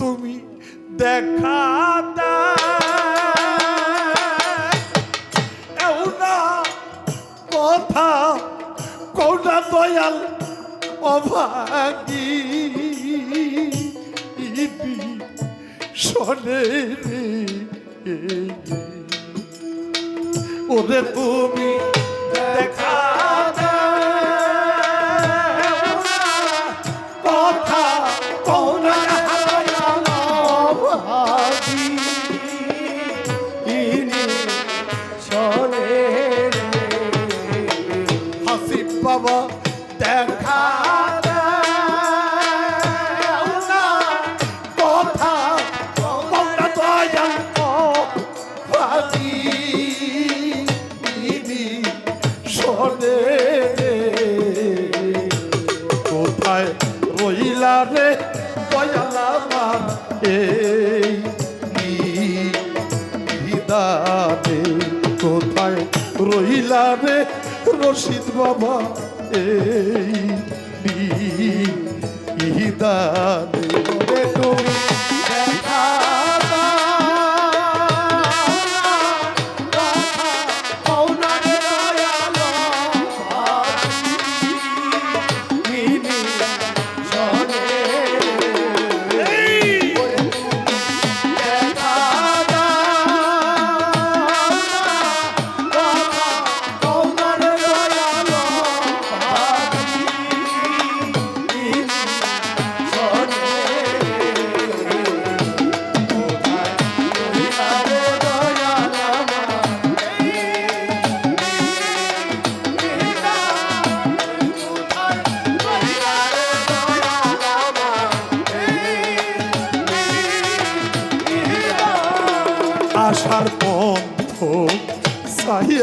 তুমি দেখা দাও না কথা কোনা দয়াল অভাগী। শোনে ওরে তুমি বিদানে কোথায় রহিলা রে রশিদ বাবা? এই দাদে তুমি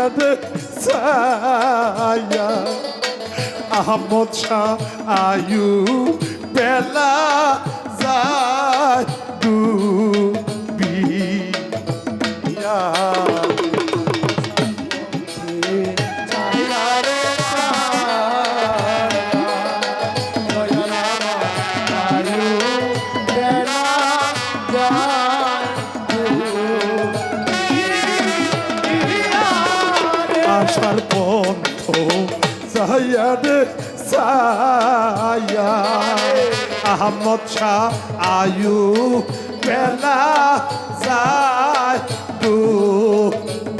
সাইয়াদ সায়া আহমদ শাহ আয়ু বেলা যায় ডুবিয়া আশার পন্থ সাইয়াদ সাইয়া আহমদ শাহ আয়ু বেলা যায় ডুবিয়া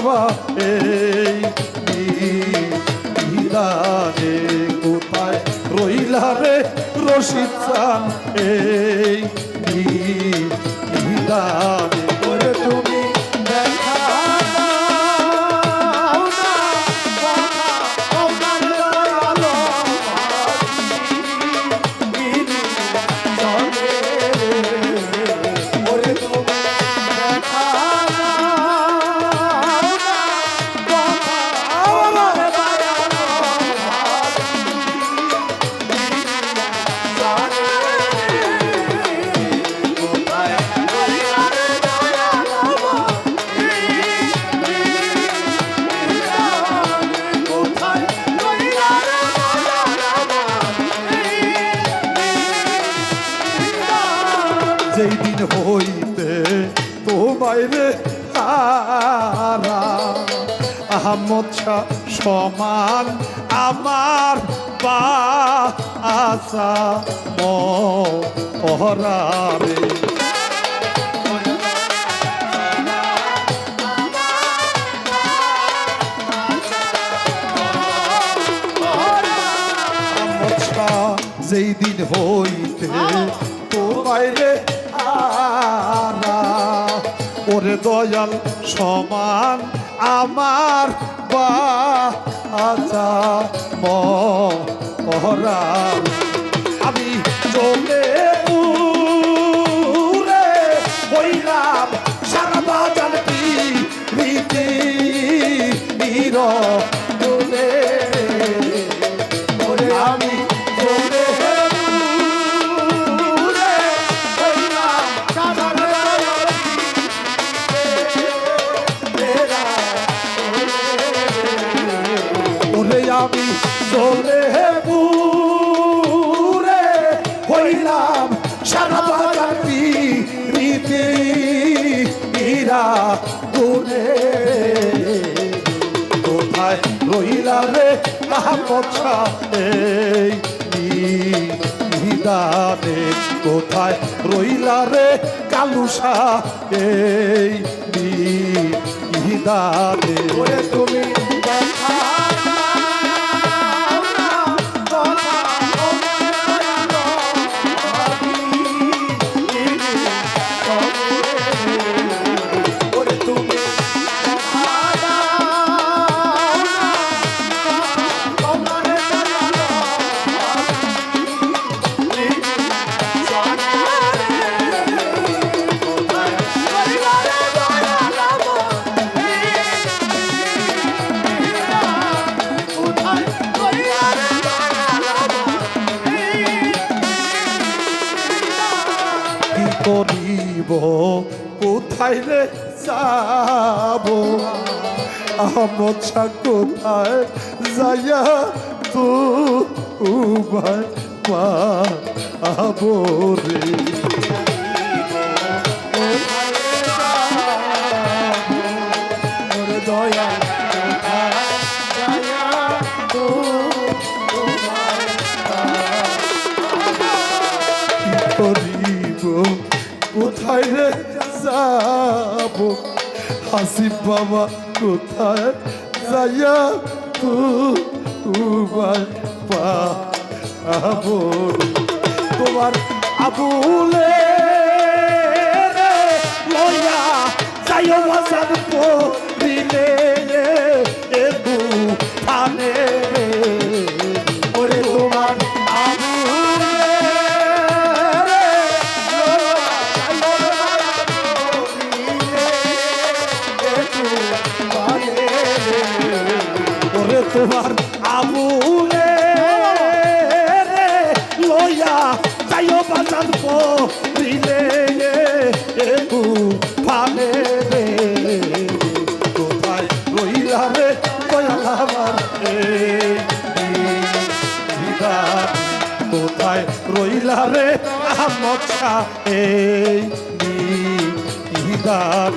বাবা এই বিদানে কোথায় রইলা রে রশিদ এই বিদানে আহমদ সমান আমার বা আশা মহরারে যেই দিন হইতে তোমায় রে হারা ওরে দয়াল সমান আমার বা আমি জমে উড়ে হইলাম সারা বাজার কি রীতি হইলাম সারা বাজার রীতি মীরা দূরে কোথায় রইলা রে মহাপছা এই নিদানে কোথায় রইলা রে কালুসা এই নিদানে। তুমি দেখা যাব। আমছা কোথায় যাইয়া তো উবাই পাবো রে। যাব হাসিব বাবা কোথায়? যাইয়া তু উবাই পাবো তোমার আবুলে লইয়া যাইও বাজার বাজার পরিলে এবু থানে রে কোথায় রইলা রে? আমার এই কোথায় রইলা রে আমছা এই বিধান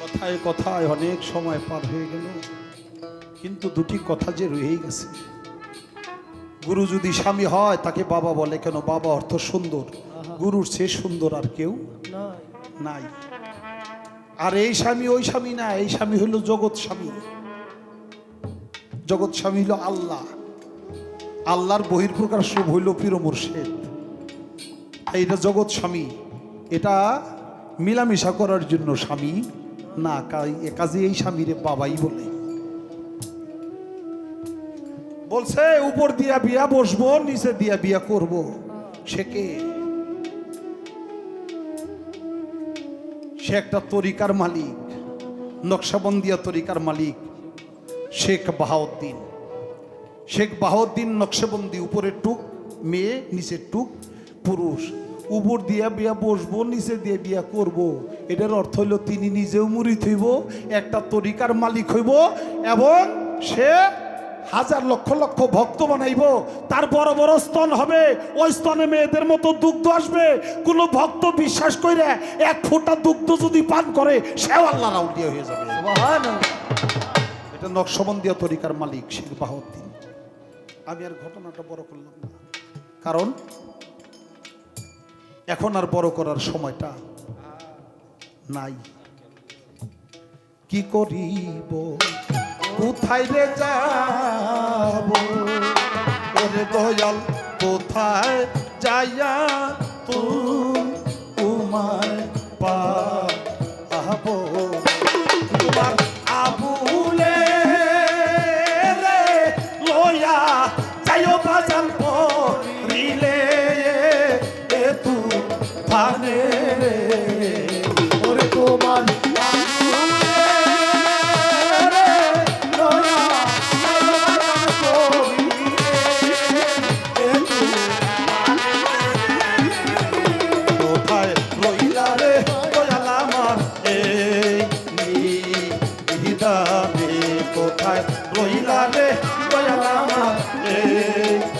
কোথায় কথায় অনেক সময় পার হয়ে গেল কিন্তু দুটি কথা যে রয়েই গেছে। গুরু যদি স্বামী হয় তাকে বাবা বলে কেন বাবা অর্থ সুন্দর গুরুর চেয়ে সুন্দর আর কেউ নাই। আর এই স্বামী ওই স্বামী না এই স্বামী হলো জগৎ স্বামী। জগৎ স্বামী হলো আল্লাহ। আল্লাহর বহির্প্রকাশ রূপ হইল পীর মুর্শেদ। এটা জগৎ স্বামী। এটা মিলামিশা করার জন্য স্বামী। না কাজে এই স্বামীরে বাবাই বলে। বলছে, উপর দিয়া বিয়া বসবো, নিচে দিয়া বিয়া করব। সে কে? সে একটা তরিকার মালিক, নকশাবন্দিয়া তরিকার মালিক। শেখ বাহাউদ্দিন। শেখ বাহাউদ্দিন নকশাবন্দি উপরে টুক, মেয়ে নিচে টুক, পুরুষ। উপর দিয়া বিয়া বসবো, নিচে দিয়ে বিয়া করব। এটার অর্থ হইল তিনি নিজেও মুড়ি হইব, একটা তরিকার মালিক হইব এবং সে হাজার লক্ষ লক্ষ ভক্ত বানাইব। তার বড় বড় স্তন হবে, ওই স্তনে মেয়েদের মতো দুগ্ধ আসবে। কোনো ভক্ত বিশ্বাস করে এক ফোঁটা দুগ্ধ যদি পান করে, সেও আল্লাহ রাউলিয়া হয়ে যাবে। এটা নকশবন্দিয়া তরিকার মালিক শেখ বাহাউদ্দিন। আমি আর ঘটনাটা বড় করলাম না। কারণ এখন আর বড় করার সময়টা নাই। কি করিব? কোথায় রে যাব? ওরে দয়াল, কোথায় যাইয়া তুই তোমায় কোথায় রইলা রে দয়াল রে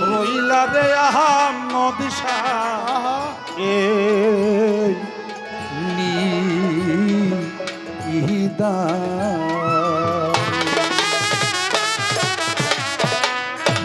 রইলা রে আহাম নদিশা নি নিদানে